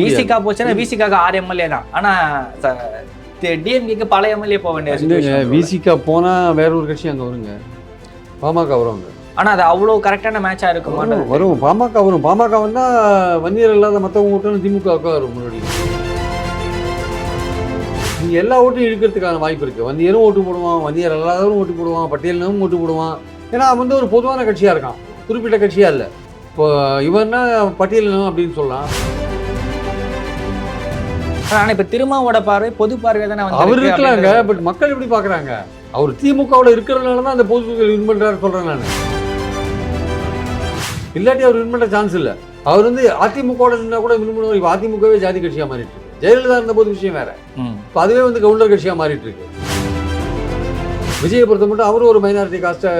விசிகா போச்சுன்னா விசிகாக்கு ஆறு எம்எல்ஏ தான். ஆனா டிஎம்கேக்கு பல எம்எல்ஏ போக வேண்டிய. விசிகா போனா வேற ஒரு கட்சி அங்க வருங்க. பாமக வருவாங்க. ஆனா அது அவ்வளவு கரெக்டான மேட்சா இருக்குமான்னு வரும், பாமக வரும். பாமக வந்தா வன்னியர் இல்லாத மற்றவங்க ஓட்டு திமுக வரும் முன்னாடி. நீங்க எல்லா ஓட்டையும் இழுக்கிறதுக்கான வாய்ப்பு இருக்கு. வன்னியரும் ஓட்டு போடுவான் வன்னியர் இல்லாதவரும் ஓட்டு போடுவான் பட்டியலினரும் ஓட்டு போடுவான். ஏன்னா அவன் வந்து ஒரு பொதுவான கட்சியா இருக்கான். குறிப்பிட்ட கட்சியா இல்ல. இப்போ இவன்னா பட்டியலினம் அப்படின்னு சொல்லலாம். ஆனா இப்ப திருமாவோட பார்வை பொது பார்வை தானே அவர் இருக்கு இருக்கலாங்க. பட் மக்கள் எப்படி பாக்குறாங்க அவர் திமுகவோட இருக்கிறதுனால தான் அந்த பொதுக்குழு வின் பண்றாரு சொல்றேன் நான். இல்லாட்டி அவர் வின் பண்ண சான்ஸ் இல்ல. அவர் வந்து அதிமுகவோட நின்னா கூட வின் பண்ணுவார். இப்போ அதிமுகவே ஜாதி கட்சியா மாறிட்டு இருக்கு. ஜெயலலிதா இருந்த போது விஷயம் வேற. இப்போ அதுவே வந்து கவுண்டர் கட்சியா மாறிட்டு இருக்கு. விஜயை பொறுத்த மட்டும் அவரும் ஒரு மைனாரிட்டி காஸ்ட்டை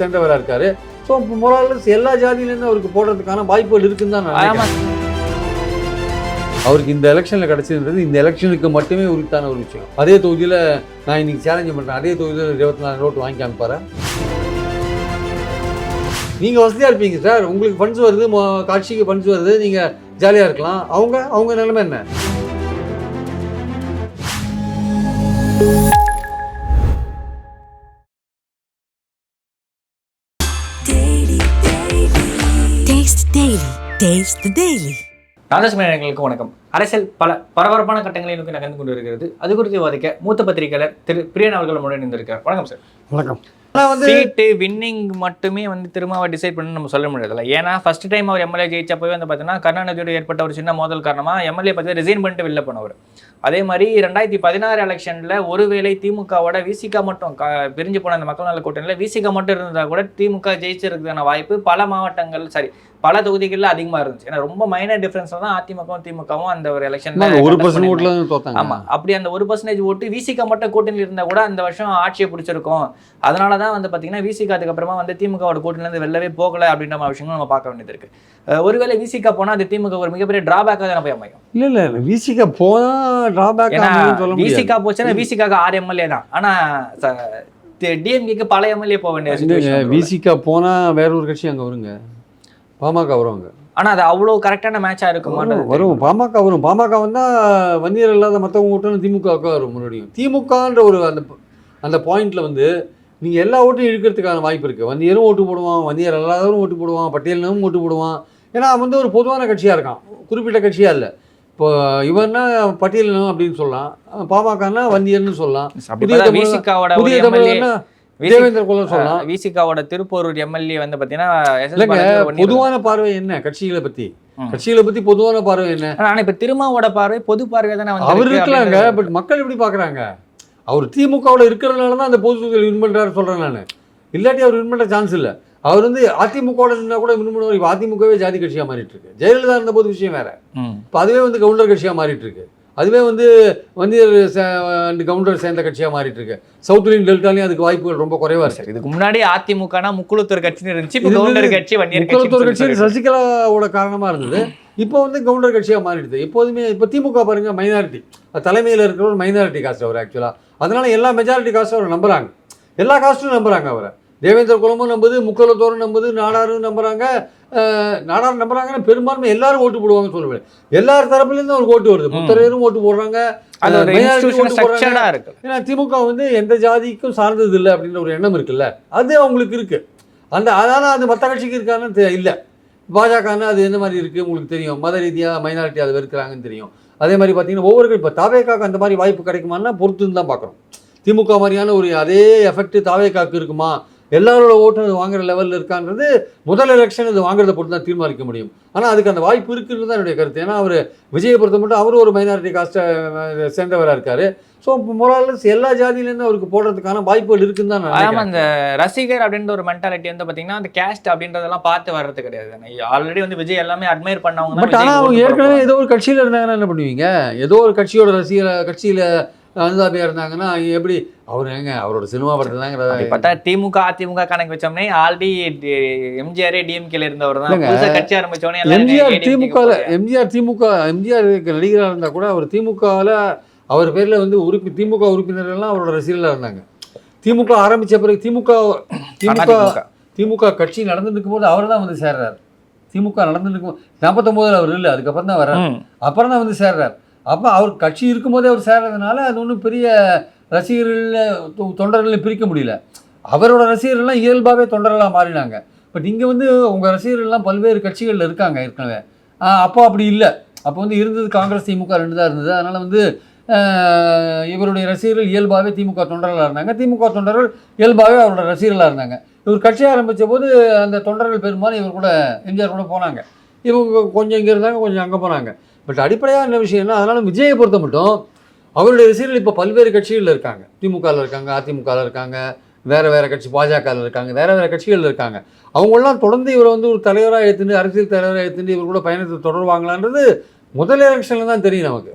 சேர்ந்தவராக இருக்காரு. ஸோ மொராலஸ் எல்லா ஜாதியிலேருந்து அவருக்கு போடுறதுக்கான வாய்ப்புகள் இருக்குன்னு தான் நான். அவருக்கு இந்த எலெக்ஷனில் கிடச்சதுன்றது இந்த எலெக்ஷனுக்கு மட்டுமே உரித்தான ஒரு விஷயம். அதே தொகுதியில் நான் இன்னைக்கு சேலஞ்ச் பண்ணுறேன் அதே தொகுதியில் இருபத்தி நாலு ரோட்டு வாங்கி காமிப்பாரு நீங்கள் வசதியாக இருப்பீங்க சார் உங்களுக்கு ஃபண்ட்ஸ் வருது காட்சிக்கு ஃபண்ட்ஸ் வருது நீங்கள் ஜாலியாக இருக்கலாம். அவங்க அவங்க நிலைமை என்ன? Taste Daily. Taste the Daily. ராஜஸ்மேனர்களுக்கு வணக்கம். அரசியல் பல பரபரப்பான கட்டங்களை நோக்கி நகர்ந்து கொண்டு இருக்கிறது அது குறித்து விவாதிக்க மூத்த பத்திரிகையாளர் திரு பிரியன் அவர்கள் நம்முடன் இருந்திருக்கார் வணக்கம் சார் வணக்கம். வந்து சீட்டு வின்னிங் மட்டுமே வந்து திருமாவை டிசைட் பண்ணி நம்ம சொல்ல முடியாதுல்ல. ஏன்னா ஃபர்ஸ்ட் டைம் அவர் எம்எல்ஏ ஜெயிச்சப்பவே வந்து பார்த்தீங்கன்னா கருணாநிதியோட ஏற்பட்ட ஒரு சின்ன மோதல் காரணமா எம்எல்ஏ பற்றி ரிசைன் பண்ணிட்டு வெளில போனவர். அதே மாதிரி ரெண்டாயிரத்தி பதினாறு எலெக்ஷன்ல ஒருவேளை திமுகவோட விசிகா மட்டும் க- பிரிஞ்சு போன அந்த மக்கள் நல கூட்டணியில் விசிகா மட்டும் இருந்தா கூட திமுக ஜெயிச்சிருக்கிறதுக்கான வாய்ப்பு பல மாவட்டங்கள் சரி பல தொகுதிகளில் அதிகமா இருந்துச்சு. ஏன்னா ரொம்ப மைனர் டிஃபரன்ஸ்ல தான் அதிமுகவும் திமுகவும் அந்த ஒரு எலெக்ஷன்ல ஒரு பர்சன்ட் ஓட்டுல தான் தோத்தாங்க. ஆமா அப்படி அந்த ஒரு பர்சன்டேஜ் ஓட்டு விசிகா மட்டும் கூட்டணியில் இருந்தா கூட அந்த வருஷம் ஆட்சியை பிடிச்சிருக்கும். அதனால தான் வந்து பாத்தீங்கன்னா விசிகா அதுக்கப்புறமா வந்து திமுகவோட கூட்டணில இருந்து வெளிலவே போகல அப்படின்ற விஷயங்களும் நம்ம பார்க்க வேண்டியது இருக்கு. ஒருவேளை விசிகா போனா அது திமுக ஒரு மிகப்பெரிய டிராபேக்காக தான் போய் அமையும்? இல்ல இல்ல விசிக போனா டிராபேக் விசிகா போச்சுன்னா விசிகாக்கு ஆறு எம்எல்ஏ தான். ஆனா டிஎம்கேக்கு பல எம்எல்ஏ போக வேண்டிய. விசிக போனா வேற ஒரு கட்சி அங்க வருங்க. பாமக வருவாங்க. ஆனா அது அவ்வளவு கரெக்டான மேட்சா இருக்குமான்னு வரும், வரும். பாமக வரும். பாமக வந்தா வன்னியர் இல்லாத மற்றவங்க ஓட்டுன்னு திமுக வரும் முன்னாடியும் திமுகன்ற ஒரு அந்த அந்த பாயிண்ட்ல வந்து நீங்க எல்லா ஓட்டையும் இழுக்கிறதுக்கான வாய்ப்பு இருக்கு. வன்னியரும் ஓட்டு போடுவான் வன்னியர் இல்லாதவரும் ஓட்டு போடுவான் பட்டியலினரும் ஓட்டு போடுவான். ஏன்னா அவன் வந்து ஒரு பொதுவான கட்சியா இருக்கான். குறிப்பிட்ட கட்சியா இல்ல. இப்போ இவன்னா பட்டியலினம் அப்படின்னு சொல்லலாம். பாமகன்னா வன்னியர்னு சொல்லலாம். புதிய பார்த்தா தேவேந்திர குலம் சொல்லலாம். விசிகாவோட திருப்பூர் எம்எல்ஏ வந்து பாத்தீங்கன்னா பொதுவான பார்வை என்ன கட்சிகளை பத்தி. கட்சிகளை பத்தி பொதுவான பார்வை என்ன? ஆனா இப்ப திருமாவோட பார்வை பொது பார்வை தானே அவர் இருக்கு இருக்கலாங்க. பட் மக்கள் எப்படி பார்க்கறாங்க அவர் திமுகவோட இருக்கிறதுனால தான் அந்த பொதுக்குழு வின் பண்றாரு சொல்றேன் நான். இல்லாட்டி அவர் வின் பண்ண சான்ஸ் இல்ல. அவர் வந்து அதிமுகவோட நின்னா கூட வின் பண்ணுவார். இப்போ அதிமுகவே ஜாதி கட்சியா மாறிட்டு இருக்கு. ஜெயலலிதா இருந்த போது விஷயம் வேற. இப்போ அதுவே வந்து கவுண்டர் கட்சியா மாறிட்டு இருக்கு. அதுவே வந்து வந்தியர் கவுண்டர் சேர்ந்த கட்சியா மாறிட்டு இருக்கு சவுத் இந்தியன் டெல்டாலையும் அதுக்கு வாய்ப்புகள் ரொம்ப குறைவா இருக்கு. இதுக்கு முன்னாடி அதிமுகனா முக்குளத்தூர் கட்சின்னு இருந்துச்சு கவுண்டர் கட்சி முக்கியத்துவ கட்சி கட்சி சசிகலாவோட காரணமா இருந்தது. இப்போ வந்து கவுண்டர் கட்சியா மாறிடுது. எப்போதுமே இப்போ திமுக பாருங்க மைனாரிட்டி. தலைமையில் இருக்கிற ஒரு மைனாரிட்டி காஸ்ட் அவர் ஆக்சுவலா அதனால எல்லா மெஜாரிட்டி காஸ்டும் அவர் நம்புறாங்க. எல்லா காஸ்ட்டும் நம்புறாங்க அவரை. தேவேந்திர குலமும் நம்புது முக்குலத்தோரும் நம்புது நாடாரும் நம்புறாங்க. அஹ், நாடார் நம்புறாங்கன்னா பெரும்பான்மை எல்லாரும் ஓட்டு போடுவாங்கன்னு சொல்லுவேன். எல்லார் தரப்புலேருந்து அவருக்கு ஓட்டு வருது. புத்தரையரும் ஓட்டு போடுறாங்க. ஒரு ஏன்னா திமுக வந்து எந்த ஜாதிக்கும் சார்ந்தது இல்லை அப்படின்ற ஒரு எண்ணம் இருக்குல்ல. அது அவங்களுக்கு இருக்கு. அந்த அதனால் அது மற்ற கட்சிக்கு இருக்கான்னு இல்லை. பாஜகன்னா அது எந்த மாதிரி இருக்குது உங்களுக்கு தெரியும். மத ரீதியாக மைனாரிட்டி அதை வெறுக்கிறாங்கன்னு தெரியும். அதே மாதிரி பார்த்தீங்கன்னா ஒவ்வொரு இப்போ தாவேக்காக்கு அந்த மாதிரி வாய்ப்பு கிடைக்குமான்னா பொறுத்துன்னு தான் பார்க்குறோம் திமுக மாதிரியான ஒரு அதே எஃபெக்ட் தாவேக்காக்கு இருக்குமா? எல்லாரோட ஓட்டும் அது வாங்குற லெவலில் இருக்கான்றது முதல் எலெக்ஷன் இது வாங்குறத பொறுத்து தான் தீர்மானிக்க முடியும். ஆனால் அதுக்கு அந்த வாய்ப்பு இருக்குன்னு தான் என்னுடைய கருத்து. ஏன்னா அவர் விஜயை பொறுத்த மட்டும் அவரும் ஒரு மைனாரிட்டி காஸ்ட்டை சேர்ந்தவராக இருக்காரு. ஸோ மொராலஸ் எல்லா ஜாதியிலேருந்து அவருக்கு போடுறதுக்கான வாய்ப்புகள் இருக்குன்னு தான். அந்த ரசிகர் அப்படின்ற ஒரு மென்டாலிட்டி வந்து பாத்தீங்கன்னா அந்த கேஸ்ட் அப்படின்றதெல்லாம் பார்த்து வர்றது கிடையாது. ஆல்ரெடி வந்து விஜய் எல்லாமே அட்மையர் பண்ணவங்க பட் ஆனால் அவங்க ஏற்கனவே. ஏதோ ஒரு கட்சியில் இருந்தாங்கன்னா என்ன பண்ணுவீங்க? ஏதோ ஒரு கட்சியோட ரசிகர் கட்சியில் அனுதாபியாக இருந்தாங்கன்னா எப்படி? அவர் ஏங்க அவரோட சினிமா படத்தில் அப்படி தாங்க பார்த்தா திமுக அதிமுக கணக்கு வச்சோம்னே ஆல்ரெடி எம்ஜிஆரே டிஎம்கேல இருந்தவர் தான் கட்சி ஆரம்பிச்சோடனே எம்ஜிஆர் போறாங்க. எம்ஜிஆர் திமுக எம்ஜிஆர் நடிகராக இருந்தால் கூட அவர் திமுகவில் அவர் பேரில் வந்து உறுப்பி திமுக உறுப்பினர்கள்லாம் அவரோட ரசிகர்களாக இருந்தாங்க. திமுக ஆரம்பித்த பிறகு திமுக திமுக. திமுக. கட்சி நடந்துட்டு இருக்கும்போது அவர் தான் வந்து சேர்றாரு. திமுக நடந்துருக்கும் நாற்பத்தொம்போதில் அவர் இல்லை அதுக்கப்புறம் தான் வர்றார். அப்புறம் தான் வந்து சேர்றார். அப்போ அவர் கட்சி இருக்கும்போதே அவர் சேர்றதுனால அது ஒன்றும் பெரிய ரசிகர்கள் தொண்டர்கள் பிரிக்க முடியல. அவரோட ரசிகர்கள்லாம் இயல்பாகவே தொண்டர்களாக மாறினாங்க. பட் இங்கே வந்து உங்கள் ரசிகர்கள்லாம் பல்வேறு கட்சிகளில் இருக்காங்க ஏற்கனவே. அப்போ அப்படி இல்லை. அப்போ வந்து இருந்தது காங்கிரஸ் திமுக ரெண்டு தான் இருந்தது. அதனால் வந்து இவருடைய ரசிகர்கள் இயல்பாகவே திமுக தொண்டர்களாக இருந்தாங்க. திமுக தொண்டர்கள் இயல்பாகவே அவரோட ரசிகர்களாக இருந்தாங்க. இவர் கட்சி ஆரம்பித்த போது அந்த தொண்டர்கள் பெரும்பாலும் இவர் கூட எம்ஜிஆர் கூட போனாங்க. இவங்க கொஞ்சம் இங்கே இருந்தாங்க கொஞ்சம் அங்கே போனாங்க. பட் அடிப்படையாக என்ன விஷயம்னா அதனால் விஜயை பொறுத்த மட்டும் அவருடைய ரசிகர்கள் இப்போ பல்வேறு கட்சிகளில் இருக்காங்க. திமுகவில் இருக்காங்க அதிமுகவில் இருக்காங்க வேறு வேறு கட்சி பாஜகவில் இருக்காங்க வேறு வேறு கட்சிகளில் இருக்காங்க. அவங்களாம் தொடர்ந்து இவரை வந்து ஒரு தலைவராக ஏற்றுண்டு அரசியல் தலைவராக ஏற்றுண்டு இவர் கூட பயணத்தை தொடருவாங்களான்றது முதல் எலெக்ஷனில் தான் தெரியும் நமக்கு.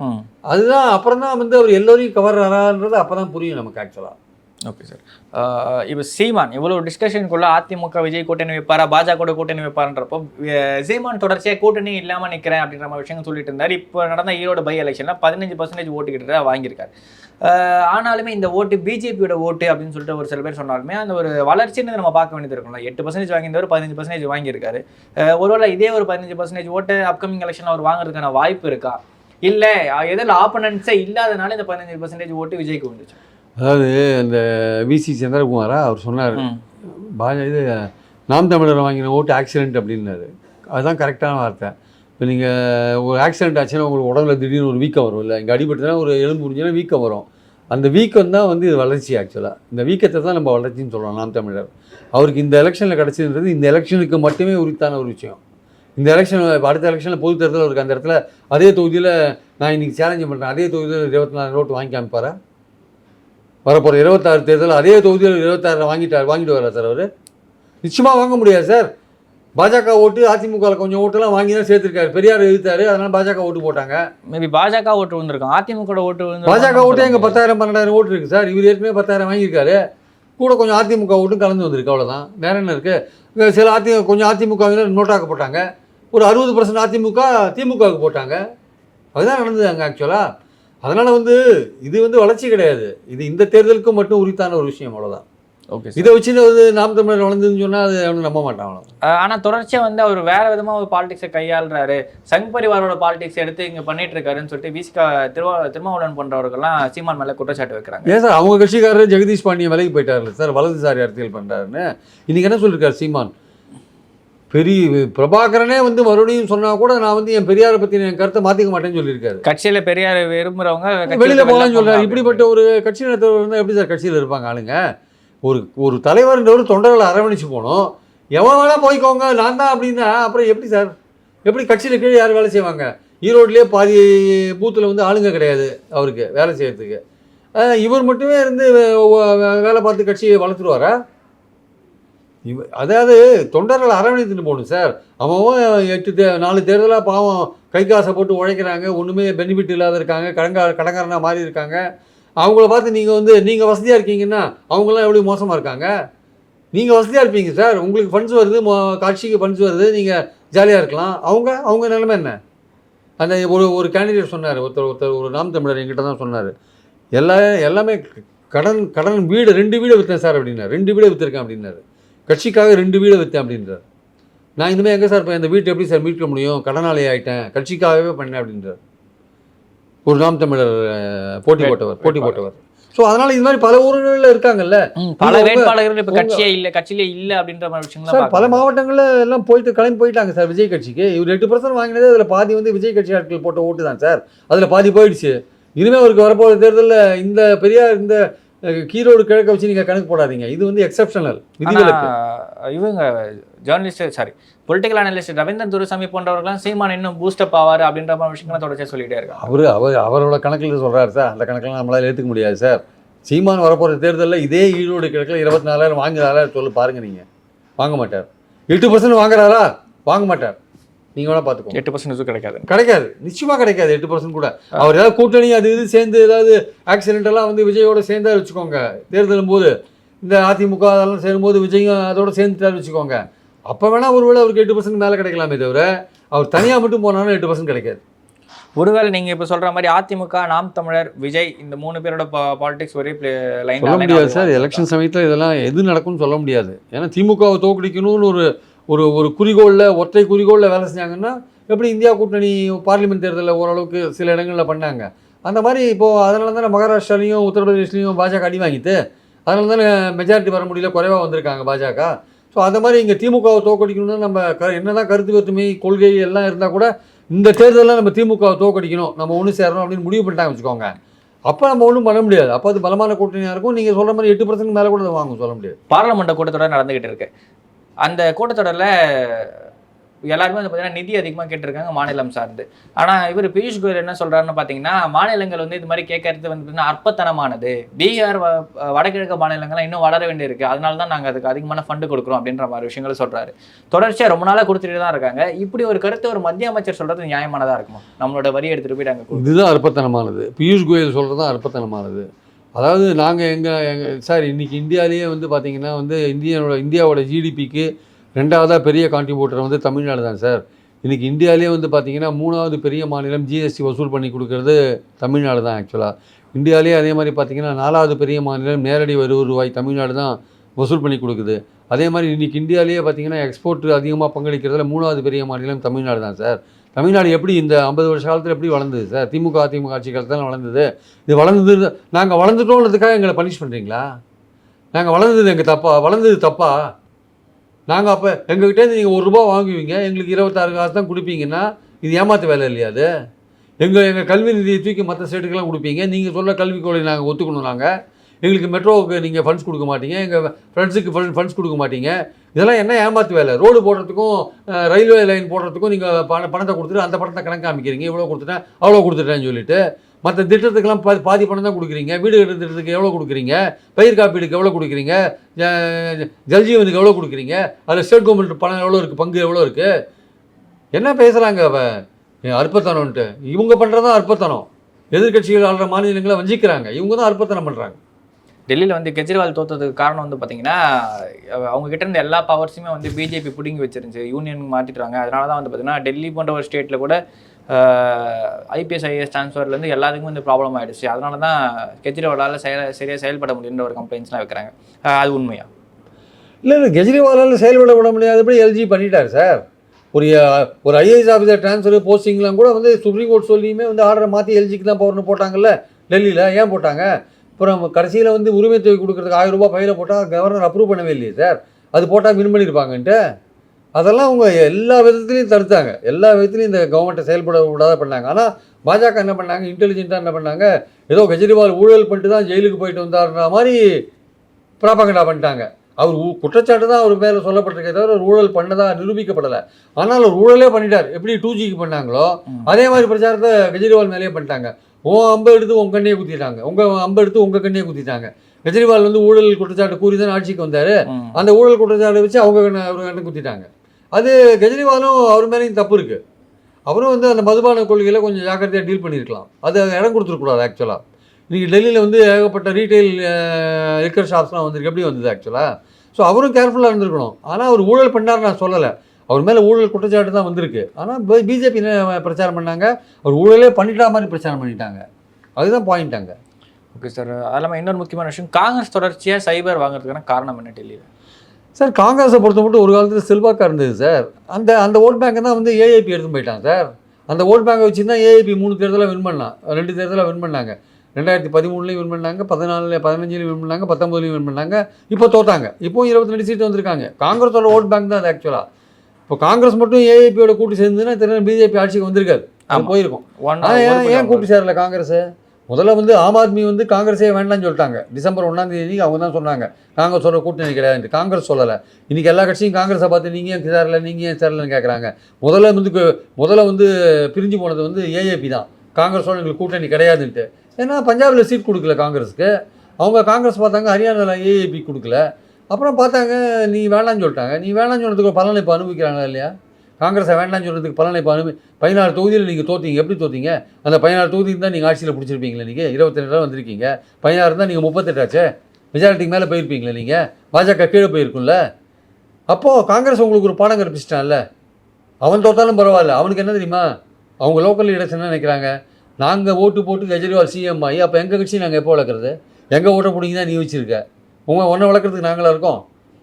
அதுதான் அப்புறம் தான் வந்து அவர் எல்லோரையும் கவர்றாரான்றது அப்போ தான் புரியும் நமக்கு ஆக்சுவலாக ஓகே சார் இப்போ சீமான் இவ்வளோ டிஸ்கஷனுக்குள்ள அதிமுக விஜய் கூட்டணி வைப்பாரா? பாஜக கூட கூட்டணி வைப்பாருன்றப்போ சீமான் தொடர்ச்சியாக கூட்டணி இல்லாமல் நிற்கிறேன் அப்படின்ற மாதிரி விஷயங்கள் சொல்லிட்டு இருந்தார். இப்போ நடந்த ஈரோடு பை எலெக்ஷனில் பதினஞ்சு பர்சன்டேஜ் ஓட்டு கிட்ட வாங்கியிருக்காரு. Uh, ஆனாலுமே இந்த ஓட்டு பிஜேபியோட ஓட்டு அப்படின்னு சொல்லிட்டு ஒரு சில பேர் சொன்னாலுமே அந்த ஒரு வளர்ச்சின்னு நம்ம பார்க்க வேண்டியது இருக்கும்ல. எட்டு பர்சன்டேஜ் வாங்கியிருந்தவர் பதினஞ்சு பர்சன்டேஜ் வாங்கியிருக்காரு. Uh, ஒருவேளை இதே ஒரு பதினஞ்சு பர்சன்டேஜ் ஓட்டு அப்கமிங் எலெக்ஷன் அவர் வாங்குறதுக்கான வாய்ப்பு இருக்கா? இல்லை. எதில் ஆப்பனன்ஸே இல்லாதனால இந்த பதினஞ்சு பர்சன்டேஜ் ஓட்டு விஜய்க்கு வந்துச்சு. அதாவது இந்த விசி சந்திரகுமாரா அவர் சொன்னார். பாஜ இது நாம் தமிழர் வாங்கின ஓட்டு ஆக்சிடென்ட் அப்படின்னாரு. அதுதான் கரெக்டான வார்த்தை. இப்போ நீங்கள் ஒரு ஆக்சிடென்ட் ஆச்சுன்னா உங்களுக்கு உடம்புல திடீர்னு ஒரு வீக்கம் வரும் இல்லை இங்கே அடிபட்டுனா ஒரு எலும்பு முடிஞ்சுன்னா வீக்கம் வரும். அந்த வீக்கம் தான் வந்து இது வளர்ச்சி ஆக்சுவலாக இந்த வீக்கத்தை தான் நம்ம வளர்ச்சின்னு சொல்கிறோம் நாம் தமிழர். அவருக்கு இந்த எலெக்ஷனில் கிடச்சின்றது இந்த எலெக்ஷனுக்கு மட்டுமே உரித்தான ஒரு விஷயம். இந்த எலெக்ஷன் அடுத்த எலெக்ஷனில் பொது தேர்தல் அவருக்கு அந்த இடத்துல அதே தொகுதியில் நான் இன்னைக்கு சேலஞ்சு பண்ணுறேன் அதே தொகுதியில் இருபத்தி நாலு ஓட்டு வாங்கி காமிப்பாரா வரப்போகிற இருபத்தாறு தேர்தல் அதே தொகுதியில் இருபத்தாறு வாங்கிட்டார் வாங்கிட்டு வர்றார் சார் அவர்? நிச்சயமாக வாங்க முடியாது சார். பாஜக ஓட்டு அதிமுகவில் கொஞ்சம் ஓட்டுலாம் வாங்கி தான் சேர்த்துருக்காரு. பெரியார் எழுத்தாரு அதனால பாஜக ஓட்டு போட்டாங்க. மேபி பாஜக ஓட்டு வந்திருக்கும் அதிமுக ஓட்டு வந்து பாஜக ஓட்டு எங்க பத்தாயிரம் பன்னெண்டாயிரம் ஓட்டு இருக்கு சார். இவர் ஏற்கனவே பத்தாயிரம் வாங்கியிருக்காரு. கூட கொஞ்சம் அதிமுக ஓட்டும் கலந்து வந்திருக்கு. அவ்வளோதான் வேற என்ன இருக்கு? இங்க சில அதி கொஞ்சம் அதிமுகவினர் நோட்டாக்க போட்டாங்க ஒரு அறுபது பர்சன்ட் அதிமுக திமுகவுக்கு போட்டாங்க. அதுதான் நடந்தது அங்கே ஆக்சுவலாக அதனால வந்து இது வந்து வளர்ச்சி கிடையாது. இது இந்த தேர்தலுக்கு மட்டும் உரித்தான ஒரு விஷயம் அவ்வளோதான் ஓகே இதை வச்சு வந்து நாம் தமிழர் வளர்ந்துன்னு சொன்னால் அது அவனு நம்ப மாட்டான் அவ்வளோ ஆனா தொடர்ச்சியா வந்து அவர் வேற விதமா ஒரு பாலிடிக்ஸை கையாளுறாரு. சங் பரிவாரோட பாலிடிக்ஸ் எடுத்து இங்க பண்ணிட்டு இருக்காருன்னு சொல்லிட்டு விசிகா திருவா திருமாவளவன் போன்றவர்கள்லாம் சீமான் மேல குற்றச்சாட்டு வைக்கிறாங்க. ஏன் சார்? அவங்க கட்சிக்காரர் ஜெகதீஷ் பாண்டியன் விலைக்கு போயிட்டார்ல சார். வலதுசாரி அரசியல் பண்ணுறாருன்னு இன்னைக்கு என்ன சொல்லியிருக்காரு சீமான்? பெரிய பிரபாகரனே வந்து மறுபடியும் சொன்னா கூட நான் வந்து என் பெரியாரை பற்றி என் கருத்தை மாற்றிக்க மாட்டேன்னு சொல்லியிருக்காரு. கட்சியில பெரியார் விரும்புறவங்க வெளியில போகலான்னு சொல்றாரு. இப்படிப்பட்ட ஒரு கட்சி நடத்துறவர் இருந்தால் எப்படி சார் கட்சியில் இருப்பாங்க ஆளுங்க? ஒரு ஒரு தலைவர்ன்றவர் தொண்டர்களை அரவணைச்சு போகணும். எவன் வேணா போய்க்கோங்க நான் தான் அப்படின்னா அப்புறம் எப்படி சார்? எப்படி கட்சியில் கீழே யார் வேலை செய்வாங்க? ஈரோட்லேயே பாதி பூத்தில் வந்து ஆளுங்க கிடையாது அவருக்கு வேலை செய்யறதுக்கு. இவர் மட்டுமே இருந்து வேலை பார்த்து கட்சியை வளர்த்துருவாரா? இவ அதாவது தொண்டர்கள் அரவணைத்துட்டு போகணும் சார். அவன் எட்டு தே நாலு தேர்தலாக பாவம் கை காசை போட்டு உழைக்கிறாங்க. ஒன்றுமே பெனிஃபிட் இல்லாத இருக்காங்க. கடங்கா கடங்காரனாக மாறி இருக்காங்க. அவங்கள பார்த்து நீங்கள் வந்து நீங்கள் வசதியாக இருக்கீங்கன்னா அவங்களாம் எவ்வளோ மோசமாக இருக்காங்க? நீங்கள் வசதியாக இருப்பீங்க சார். உங்களுக்கு ஃபண்ட்ஸ் வருது மோ கட்சிக்கு ஃபண்ட்ஸ் வருது நீங்கள் ஜாலியாக இருக்கலாம். அவங்க அவங்க நிலைமை என்ன? அந்த ஒரு ஒரு கேண்டிடேட் சொன்னார். ஒருத்தர் ஒருத்தர் ஒரு நாம் தமிழர் என்கிட்ட தான் சொன்னார். எல்லா எல்லாமே கடன் கடன் வீடு ரெண்டு வீடு விற்றேன் சார் அப்படின்னாரு. ரெண்டு வீடு விற்றுருக்கேன் அப்படின்னாரு. கட்சிக்காக ரெண்டு வீடு விற்றேன் அப்படின்றார். நான் இனிமேல் எங்கே சார் இப்போ இந்த வீட்டை எப்படி சார் மீட்க முடியும்? கடனாளி ஆயிட்டேன். கட்சிக்காகவே பண்ணேன் அப்படின்றார். ஒரு நாம் தமிழர் போட்டி போட்டவர் போட்டி போட்டவர். ஸோ அதனால் இது மாதிரி பல ஊர்களில் இருக்காங்கல்ல. பல வேட்பாளர்கள் இப்ப கட்சியே இல்ல கட்சியிலே இல்ல அப்படின்ற மாதிரி சார் விஷயங்கள் பல மாவட்டங்களில் எல்லாம் போயிட்டு கிளம்பி போயிட்டாங்க சார் விஜய் கட்சிக்கு. இவர் எட்டு பர்சன்ட் வாங்கினது அதில் பாதி வந்து விஜய் கட்சி ஆட்கள் போட்ட ஓட்டு தான் சார். அதில் பாதி போயிடுச்சு. இனிமேல் அவருக்கு வரப்போகிற தேர்தலில் இந்த பெரியார் இந்த கீரோடு கிழக்க வச்சு நீங்கள் கணக்கு போடாதீங்க. இது வந்து எக்ஸப்ஷனல் இவங்க journalist sorry political analyst Raveendran Duraisamy போன்றவர்கள்லாம் Seeman இன்னும் பூஸ்டப் ஆவார் அப்படின்ற மாதிரி விஷயங்களை தொடர்ச்சியா சொல்லிட்டே இருக்காங்க. அவர் அவர் அவரோட கணக்கில் சொல்கிறாரு சார். அந்த கணக்கெல்லாம் நம்மளால் ஏற்றுக்க முடியாது சார். சீமான் வரப்போகிற தேர்தலில் இதே ஈரோடு கிழக்கில் இருபத்தி நாலாயிரம் வாங்குறாரா சொல்லு பாருங்க நீங்கள் வாங்க மாட்டார். எட்டு பர்சன்ட் வாங்குறாரா? வாங்க மாட்டார். நீங்கள் வேணால் பார்த்துக்கோங்க எட்டு பர்சன்ட் கிடைக்காது. கிடைக்காது. நிச்சயமா கிடைக்காது எட்டு பர்சன்ட் கூட. அவர் ஏதாவது கூட்டணி அது இது சேர்ந்து ஏதாவது ஆக்சிடென்ட் எல்லாம் வந்து விஜயோட சேர்ந்தா வச்சுக்கோங்க. தேர்தலும் போது இந்த அதிமுக அதெல்லாம் சேரும்போது விஜயும் அதோட சேர்ந்துட்டாரு வச்சுக்கோங்க. அப்போ வேணா ஒருவேளை அவருக்கு எட்டு பர்சன்ட் மேலே கிடைக்கலாமே தவிர அவர் தனியாக மட்டும் போனாலும் எட்டு பர்சன்ட் கிடைக்காது. ஒருவேளை நீங்க இப்ப சொல்ற மாதிரி அதிமுக நாம் தமிழர் விஜய் இந்த மூணு பேரோட பாலிடிக்ஸ் ஒரே லைன் சொல்ல முடியாது சார். எலெக்ஷன் சமயத்தில் இதெல்லாம் எது நடக்கும்னு சொல்ல முடியாது. ஏன்னா திமுகவை தோக்கடிக்கணும்னு ஒரு ஒரு ஒரு குறிக்கோளில் ஒற்றை குறிக்கோளில் வேலை செஞ்சாங்கன்னா எப்படி இந்தியா கூட்டணி பார்லிமெண்ட் தேர்தலில் ஓரளவுக்கு சில இடங்களில் பண்ணாங்க. அந்த மாதிரி இப்போது அதனால தானே மகாராஷ்டிராலையும் உத்தரப்பிரதேஷ்லையும் பாஜக அடி வாங்கிட்டு அதனால தானே மெஜாரிட்டி வர முடியல குறைவாக வந்திருக்காங்க பாஜக. ஸோ அந்த மாதிரி இங்கே திமுகவை தோக்கடிக்கணும்னு நம்ம க என்னதான் கருத்து வேற்றுமை கொள்கை எல்லாம் இருந்தால் கூட இந்த தேர்தலில் நம்ம திமுகவை தோக்கடிக்கணும் நம்ம ஒன்று சேரணும் அப்படின்னு முடிவு பண்ணிட்டாங்க வச்சுக்கோங்க. அப்போ நம்ம ஒன்றும் பண்ண முடியாது. அப்போ அது பலமான கூட்டணியாக இருக்கும். நீங்கள் சொல்கிற மாதிரி எட்டு பர்சன்ட் மேலே கூட வாங்க சொல்ல முடியாது. பார்லமெண்ட் கூட்டத்தோட நடந்துகிட்டு இருக்கு. அந்த கூட்டத்தொடரில் எல்லாருமே வந்து பார்த்தீங்கன்னா நிதி அதிகமாக கேட்டிருக்காங்க மாநிலம் சார்ந்து. ஆனால் இவர் பியூஷ் கோயல் என்ன சொல்கிறாருன்னு பார்த்தீங்கன்னா மாநிலங்கள் வந்து இது மாதிரி கேட்கறது வந்து பார்த்தீங்கன்னா அற்பத்தனமானது. பீகார் வ- வடகிழக்கு மாநிலங்கள்லாம் இன்னும் வளர வேண்டியிருக்கு. அதனால தான் நாங்கள் அதுக்கு அதிகமான ஃபண்டு கொடுக்குறோம் அப்படின்ற மாதிரி விஷயங்கள் சொல்கிறாரு தொடர்ச்சியாக ரொம்ப நாளாக கொடுத்துட்டு தான் இருக்காங்க. இப்படி ஒரு கருத்து ஒரு மத்திய அமைச்சர் சொல்கிறது நியாயமானதாக இருக்குமா? நம்மளோட வரி எடுத்துகிட்டு போய் நாங்கள் இதுதான் அற்பத்தனமானது. பியூஷ் கோயல் சொல்கிறது தான் அற்பத்தனமானது. அதாவது நாங்கள் எங்கள் எங்கள் சார் இன்றைக்கி இந்தியாவிலேயே வந்து பார்த்திங்கன்னா வந்து இந்தியனோட இந்தியாவோட ஜிடிபிக்கு ரெண்டாவதாக பெரிய கான்ட்ரிபியூட்டர் வந்து தமிழ்நாடு தான் சார். இன்றைக்கி இந்தியாவிலே வந்து பார்த்தீங்கன்னா மூணாவது பெரிய மாநிலம் ஜிஎஸ்டி வசூல் பண்ணி கொடுக்கறது தமிழ்நாடு தான் ஆக்சுவலாக இந்தியாவிலே அதே மாதிரி பார்த்தீங்கன்னா நாலாவது பெரிய மாநிலம் நேரடி வருவாய் தமிழ்நாடு தான் வசூல் பண்ணி கொடுக்குது. அதே மாதிரி இன்றைக்கி இந்தியாவிலேயே பார்த்தீங்கன்னா எக்ஸ்போர்ட் அதிகமாக பங்களிக்கிறதுல மூணாவது பெரிய மாநிலம் தமிழ்நாடு தான் சார். தமிழ்நாடு எப்படி இந்த ஐம்பது வருஷ காலத்தில் எப்படி வளர்ந்தது? சார் திமுக அதிமுக ஆட்சி காலத்தில் வளர்ந்தது? இது வளர்ந்தது நாங்கள் வளர்ந்துட்டோன்றதுக்காக எங்களை பனிஷ் பண்ணுறீங்களா நாங்கள் வளர்ந்தது எங்கள் தப்பா? வளர்ந்தது தப்பா? நாங்கள் அப்போ எங்ககிட்டேருந்து நீங்கள் ஒரு ரூபா வாங்குவீங்க எங்களுக்கு இருபத்தாறு காசு தான் கொடுப்பீங்கன்னா இது ஏமாற்று வேலை இல்லையா அது? எங்கள் எங்கள் கல்வி நிதியை தூக்கி மற்ற ஸ்டேட்டுக்கெல்லாம் கொடுப்பீங்க நீங்கள் சொல்ல கல்விக் கொள்கை நாங்கள் ஒத்துக்கணும் நாங்கள் எங்களுக்கு மெட்ரோவுக்கு நீங்கள் ஃபண்ட்ஸ் கொடுக்க மாட்டீங்க. எங்கள் ஃப்ரெண்ட்ஸுக்கு ஃபண்ட்ஸ் கொடுக்க மாட்டீங்க. இதெல்லாம் என்ன ஏமாத்து வேலை? ரோடு போடுறதுக்கும் ரயில்வே லைன் போடுறதுக்கும் நீங்கள் பண பணத்தை கொடுத்துட்டு அந்த பணத்தை கணக்கு காமிக்கிறீங்க இவ்வளோ கொடுத்துட்டேன் அவ்வளோ கொடுத்துட்டேன்னு சொல்லிட்டு மற்ற திட்டத்துக்கெல்லாம் பாதி பாதி பணம் தான் கொடுக்குறீங்க. வீடு கட்டுற திட்டத்துக்கு எவ்வளோ கொடுக்குறீங்க? பயிர் காப்பீடுக்கு எவ்வளோ கொடுக்குறீங்க? ஜல்ஜீவனுக்கு எவ்வளோ கொடுக்குறீங்க? அதில் ஸ்டேட் கவர்மெண்ட் பணம் எவ்வளோ இருக்குது பங்கு எவ்வளோ இருக்குது என்ன பேசுகிறாங்க அவன் அற்பத்தனம்ன்ட்டு. இவங்க பண்ணுறது தான் அற்பத்தனம். எதிர்க்கட்சிகள் ஆளுற மாநிலங்களை வஞ்சிக்கிறாங்க. இவங்க தான் அற்பத்தனம் பண்ணுறாங்க டெல்லியில் வந்து கெஜ்ரிவால் தோத்ததுக்கு காரணம் வந்து பார்த்தீங்கன்னா அவங்க கிட்ட இருந்த எல்லா பவர்ஸுமே வந்து பிஜேபி பிடுங்கி வச்சிருந்துச்சு. யூனியன் மாற்றிட்டாங்க அதனால தான் வந்து பார்த்தீங்கன்னா டெல்லி போன்ற ஒரு ஸ்டேட்டில் கூட ஐபிஎஸ் ஐஏஎஸ் ட்ரான்ஸ்ஃபர்லேருந்து எல்லாத்துக்கும் வந்து ப்ராப்ளம் ஆகிடுச்சு அதனால தான் கெஜ்ரிவாலால் செயல சரியாக செயல்பட முடியுன்ற ஒரு கம்ப்ளைண்ட்ஸ்லாம் வைக்கிறாங்க. அது உண்மையா? இல்லை இல்லை கெஜ்ரிவாலால் செயல்பட விட முடியாதபடி எல்ஜி பண்ணிட்டார் சார் ஒரு ஒரு ஐஏஎஸ் ஆஃபீஸர் ட்ரான்ஸ்ஃபர் போஸ்டிங்லாம் கூட வந்து சுப்ரீம் கோர்ட் சொல்லியுமே வந்து ஆர்டரை மாற்றி எல்ஜிக்கு தான் போகணும்னு போட்டாங்கல்ல டெல்லியில். ஏன் போட்டாங்க? அப்புறம் கடைசியில் வந்து உரிமை தொகை கொடுக்கறதுக்கு ஆயிரம் ரூபாய் பையில் போட்டால் கவர்னர் அப்ரூவ் பண்ணவே இல்லையே சார் அது போட்டால் வின் பண்ணியிருப்பாங்கன்ட்டு அதெல்லாம் அவங்க எல்லா விதத்துலையும் தடுத்தாங்க. எல்லா விதத்துலையும் இந்த கவர்மெண்ட்டை செயல்பட விடாத பண்ணாங்க. ஆனால் பாஜக என்ன பண்ணாங்க? இன்டெலிஜென்ட்டாக என்ன பண்ணாங்க? ஏதோ கெஜ்ரிவால் ஊழல் பண்ணிட்டு தான் ஜெயிலுக்கு போயிட்டு வந்தாருன்ற மாதிரி ப்ராபகண்டா பண்ணிட்டாங்க. அவர் குற்றச்சாட்டு தான் அவர் மேலே சொல்லப்பட்டிருக்கே தவிர ஊழல் பண்ணதா நிரூபிக்கப்படலை. ஆனால் அவர் ஊழலே பண்ணிட்டார். எப்படி டூ ஜிக்கு பண்ணாங்களோ. அதே மாதிரி பிரச்சாரத்தை கெஜ்ரிவால் மேலேயே பண்ணிட்டாங்க. உன் அம்பை எடுத்து உன் கண்ணையே குத்திட்டாங்க. உங்கள் அம்பை எடுத்து உங்கள் கண்ணையே குத்திட்டாங்க. கெஜ்ரிவால் வந்து ஊழல் குற்றச்சாட்டு கூறி தான் ஆட்சிக்கு வந்தார். அந்த ஊழல் குற்றச்சாட்டை வச்சு அவங்க அவர் கண்ணை குத்திட்டாங்க. அது கெஜ்ரிவாலும் அவர் மேலேயும் தப்பு இருக்குது அவரும் வந்து அந்த மதுபான கொள்கையில் கொஞ்சம் ஜாக்கிரதையாக டீல் பண்ணியிருக்கலாம். அது இடம் கொடுத்துருக்கூடாது ஆக்சுவலாக இன்றைக்கி டெல்லியில் வந்து ஏகப்பட்ட ரீட்டைல் லிக்கர் ஷாப்ஸ்லாம் வந்திருக்கு. எப்படி வந்தது ஆக்சுவலாக ஸோ அவரும் கேர்ஃபுல்லாக இருந்திருக்கணும். ஆனால் அவர் ஊழல் பண்ணார் நான் சொல்லலை. அவர் மேலே ஊழல் குற்றச்சாட்டு தான் வந்திருக்கு. ஆனால் பிஜேபி என்ன பிரச்சாரம் பண்ணாங்க? அவர் ஊழலே பண்ணிட்டா மாதிரி பிரச்சாரம் பண்ணிட்டாங்க. அதுதான் பாயிண்ட் அங்கே. ஓகே சார் அது இல்லாமல் இன்னொரு முக்கியமான விஷயம். காங்கிரஸ் தொடர்ச்சியாக சைபர் வாங்குறதுக்கான காரணம் என்ன டெல்லியில்? சார் காங்கிரஸை பொறுத்த மட்டும் ஒரு காலத்தில் செல்வாக்காக இருந்தது சார். அந்த அந்த ஓட் பேங்கை தான் வந்து ஏஐபி எடுத்து போயிட்டான் சார். அந்த ஓட் பேங்கை வச்சு தான் ஏஐபி மூணு தேர்தலாக வின் பண்ணலாம் ரெண்டு தேர்தலாக வின் பண்ணாங்க. ரெண்டாயிரத்தி பதிமூணுலேயும் வின் பண்ணாங்க. பதினாலில் பதினஞ்சுலையும் வின் பண்ணாங்க. பத்தொம்பதுலையும் வின் பண்ணாங்க. இப்போ தோத்தாங்க. இப்போ இருபத்தி ரெண்டு சீட்டு வந்திருக்காங்க. காங்கிரஸோட ஓட் பேங்க் தான் அது ஆக்சுவலாக இப்போ காங்கிரஸ் மட்டும் ஏஐபியோட கூட்டு சேர்ந்துன்னா தெரியும் பிஜேபி ஆட்சிக்கு வந்திருக்காது. போயிருக்கும். ஆனால் ஏன் கூட்டு சேரல காங்கிரஸ்? முதல்ல வந்து ஆம் ஆத்மி வந்து காங்கிரஸே வேண்டாம்னு சொல்லிட்டாங்க. டிசம்பர் ஒன்றாம் தேதி அவங்க தான் சொன்னாங்க. காங்கிரஸோட கூட்டணி கிடையாது காங்கிரஸ் சொல்லலை. இன்னைக்கு எல்லா கட்சியும் காங்கிரஸை பார்த்து நீங்கள் ஏன் சேரல நீங்கள் ஏன் சேரலன்னு கேட்குறாங்க முதல்ல வந்து முதல்ல வந்து பிரிஞ்சு போனது வந்து ஏஏபி தான். காங்கிரஸோட எங்களுக்கு கூட்டணி கிடையாதுன்ட்டு. ஏன்னா பஞ்சாபில் சீட் கொடுக்கல காங்கிரஸுக்கு. அவங்க காங்கிரஸ் பார்த்தாங்க ஹரியானாவில் ஏஏபி கொடுக்கல. அப்புறம் பார்த்தாங்க நீ வேணாம்னு சொல்லிட்டாங்க. நீ வேணாம்னு சொன்னதுக்கு ஒரு பலனை இப்போ அனுபவிக்கிறாங்களா இல்லையா? காங்கிரஸை வேண்டாம்னு சொன்னதுக்கு பலனை இப்போ அனுபவி பதினாறு தொகுதியில் நீங்கள் தோத்தீங்க. எப்படி தோத்தீங்க? அந்த பதினாறு தொகுதிக்கு தான் நீங்கள் ஆட்சியில் பிடிச்சிருப்பீங்களே நீங்கள் இருபத்தி ரெண்டு வந்திருக்கீங்க. பதினாறு தான் நீங்கள் முப்பத்தெட்டாச்சே மெஜாரிட்டிக்கு மேலே போயிருப்பீங்களே நீங்கள் பாஜக கீழே போயிருக்கும்ல. அப்போது காங்கிரஸ் உங்களுக்கு ஒரு பாடம் கற்பிச்சிட்டான்ல. அவன் தோத்தாலும் பரவாயில்ல. அவனுக்கு என்ன தெரியுமா? அவங்க லோக்கல் லீடர்ஸ் என்ன நினைக்கிறாங்க? நாங்கள் ஓட்டு போட்டு கெஜ்ரிவால் சிஎம் ஆகி அப்போ எங்கள் கட்சி நாங்கள் எப்போ வளர்க்குறது? எங்கள் ஓட்டை பிடிங்கி தான் நீ வச்சிருக்க? உங்கள் ஒன்றை வளர்க்குறதுக்கு நாங்களா இருக்கோம்.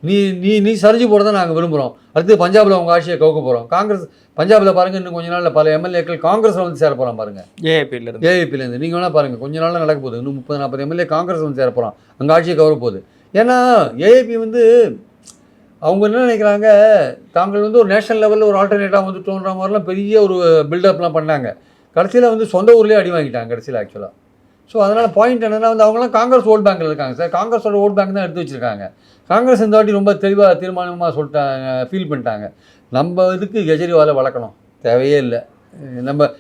நீ நீ நீ சரிஞ்சு போகிறத நாங்கள் விரும்புகிறோம் அடுத்து பஞ்சாபில் அவங்க ஆட்சியை கவுக்க போகிறோம் காங்கிரஸ் பஞ்சாபில் பாருங்கள் இன்னும் கொஞ்ச நாளில் பல எம்எல்ஏக்கள் காங்கிரஸில் வந்து சேர போகிறான் பாருங்கள் ஏஏபியில் இருந்து. ஏஐபிலேருந்து நீங்கள் வேணால் பாருங்கள் கொஞ்ச நாளில் நடக்க போகுது. இன்னும் முப்பது நாற்பது எம்எல்ஏ காங்கிரஸ் வந்து சேர போகிறான் அங்கே ஆட்சியை கவர போகுது. ஏன்னா ஏஐபி வந்து அவங்க என்ன நினைக்கிறாங்க தாங்கள் வந்து ஒரு நேஷனல் லெவலில் ஒரு ஆல்டர்னேட்டாக வந்துட்டோன்ற மாதிரிலாம் பெரிய ஒரு பில்டப்லாம் பண்ணாங்க. கடைசியில் வந்து சொந்த ஊர்லேயே அடி வாங்கிட்டாங்க கடைசியில் ஆக்சுவலாக ஸோ அதனால் பாயிண்ட் என்னென்னா வந்து அவங்களாம் காங்கிரஸ் ஓட் பேங்க்கில் இருக்காங்க சார். காங்கிரஸோட ஓட் பேங்க் தான் எடுத்து வச்சிருக்காங்க. காங்கிரஸ் இந்த வாட்டி ரொம்ப தெளிவாக தீர்மானமாக சொல்லிட்டாங்க ஃபீல் பண்ணிட்டாங்க. நம்ம இதுக்கு கெஜ்ரிவாலை வளர்க்கணும். தேவையே இல்லை. நம்ம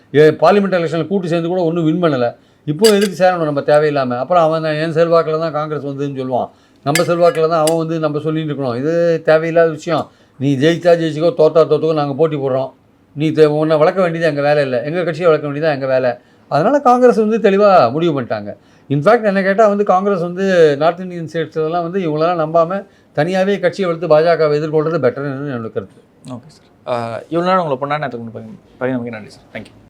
பார்லிமெண்ட் எலெக்ஷனில் கூட்டு சேர்ந்து கூட ஒன்றும் வின் பண்ணலை. இப்போ எதுக்கு சேரணும்? நம்ம தேவையில்லாமல் அப்புறம் அவன் தான் என் செல்வாக்கில் தான் காங்கிரஸ் வந்துன்னு சொல்லுவான். நம்ம செல்வாக்கில் தான் அவன் வந்து நம்ம சொல்லிட்டு இருக்கணும். இது தேவையில்லாத விஷயம். நீ ஜெயிச்சா ஜெயிச்சிக்கோ தோத்தா தோத்துக்கோ நாங்கள் போட்டி போடுறோம். நீ உன்னை வளர்க்க வேண்டியது எங்கள் வேலை இல்லை. எங்கள் கட்சியை வளர்க்க வேண்டியது எங்கள் வேலை. அதனால் காங்கிரஸ் வந்து தெளிவாக முடிவு பண்ணிட்டாங்க. இன்ஃபேக்ட் என்ன கேட்டால் வந்து காங்கிரஸ் வந்து நார்த் இந்தியன் ஸ்டேட்ஸ்லாம் வந்து இவங்களெல்லாம் நம்பாமல் தனியாகவே கட்சியை வளர்த்து பாஜகவை எதிர்கொள்றது பெட்டர்னு என்னோட கருத்து. ஓகே சார் இவ்வளோ நேரம் உங்களை பொண்ணா நேரத்துக்கு பகிர்ந்து நன்றி சார் தேங்க்யூ